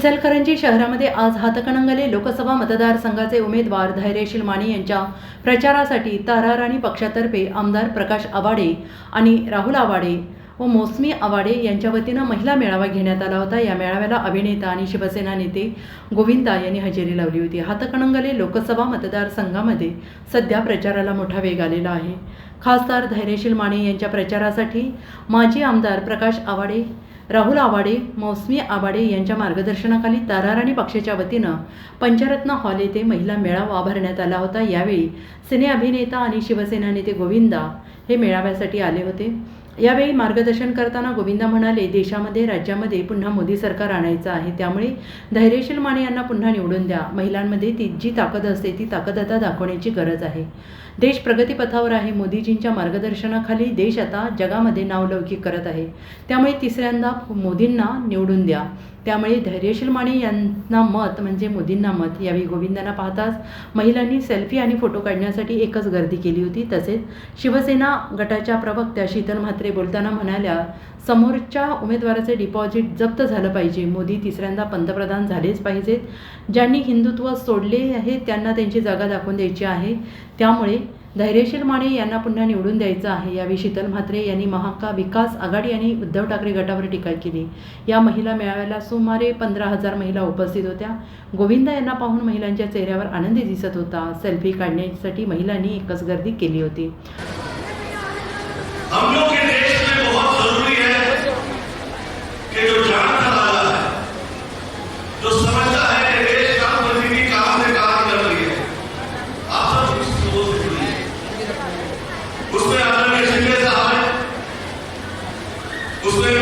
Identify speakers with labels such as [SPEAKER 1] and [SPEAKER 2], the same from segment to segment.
[SPEAKER 1] इचलकरंजी शहरामध्ये आज हातकणंगले लोकसभा मतदारसंघाचे उमेदवार धैर्यशील माने यांच्या प्रचारासाठी ताराराणी पक्षातर्फे आमदार प्रकाश आवाडे आणि राहुल आवाडे व मोसमी आवाडे यांच्या वतीनं महिला मेळावा घेण्यात आला होता. या मेळाव्याला अभिनेता आणि शिवसेना नेते गोविंदा यांनी हजेरी लावली होती. हातकणंगले लोकसभा मतदारसंघामध्ये सध्या प्रचाराला मोठा वेग आलेला आहे. खासदार धैर्यशील माने यांच्या प्रचारासाठी माजी आमदार प्रकाश आवाडे राहुल आवाडे मौसमी आवाडे यांच्या मार्गदर्शनाखाली ताराराणी पक्षाच्या वतीनं पंचरत्न हॉल येथे महिला मेळावा भरण्यात आला होता. यावेळी सिने अभिनेता आणि शिवसेना नेते गोविंदा हे मेळाव्यासाठी आले होते. यावेळी मार्गदर्शन करताना गोविंदा म्हणाले देशामध्ये राज्यामध्ये पुन्हा मोदी सरकार आणायचं आहे त्यामुळे धैर्यशील माने यांना पुन्हा निवडून द्या. महिलांमध्ये ती जी ताकद असते ती ताकद आता दाखवण्याची गरज आहे. देश प्रगतीपथावर आहे. मोदीजींच्या मार्गदर्शनाखाली देश आता जगामध्ये नावलौकिक करत आहे. त्यामुळे तिसऱ्यांदा मोदींना निवडून द्या. त्यामुळे धैर्यशील माने यांना मत म्हणजे मोदींना मत यावेळी गोविंदांना पाहताच महिलांनी सेल्फी आणि फोटो काढण्यासाठी एकच गर्दी केली होती. तसेच शिवसेना गटाच्या प्रवक्त्या शीतल म्हात्रे बोलताना म्हणाल्या समोरच्या उमेदवाराचे डिपॉझिट जप्त झालं पाहिजे. मोदी तिसऱ्यांदा पंतप्रधान झालेच पाहिजेत. ज्यांनी हिंदुत्व सोडले आहे त्यांना त्यांची जागा दाखवून द्यायची आहे. त्यामुळे धैर्यशील माने यांना पुन्हा निवडून द्यायचं आहे. यावेळी शीतल म्हात्रे यांनी महाका विकास आघाडी आणि उद्धव ठाकरे गटावर टीका केली. या महिला मेळाव्याला सुमारे पंधरा हजार महिला उपस्थित होत्या. गोविंदा यांना पाहून महिलांच्या चेहऱ्यावर आनंदी दिसत होता. सेल्फी काढण्यासाठी महिलांनी एकच गर्दी केली होती.
[SPEAKER 2] उसमें आदरणीय शिंदे साहब है उसमें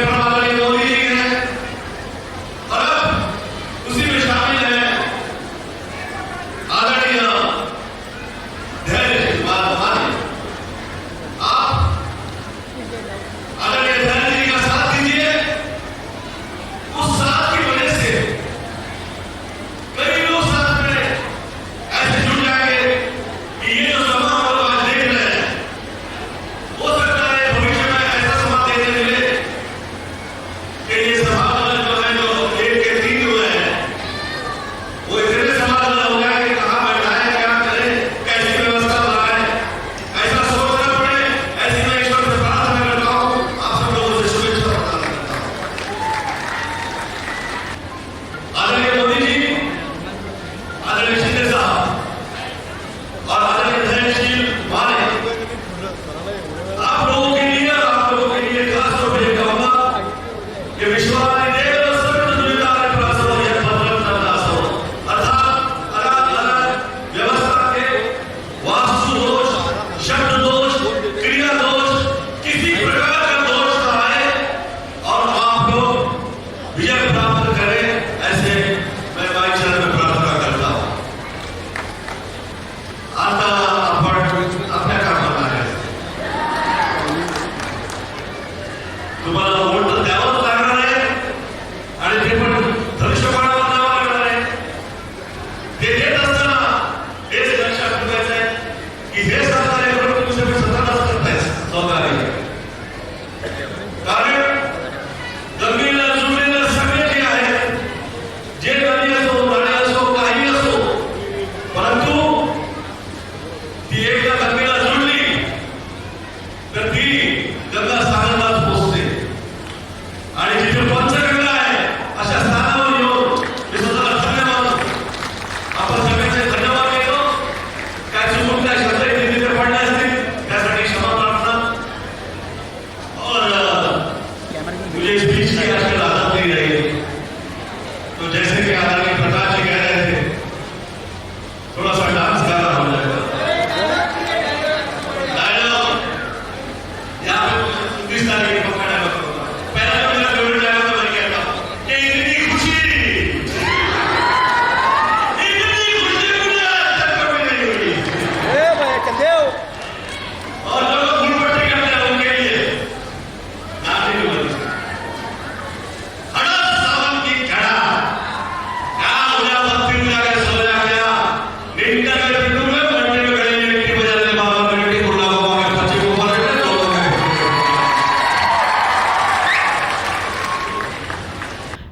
[SPEAKER 2] काम विजय करें ऐसे today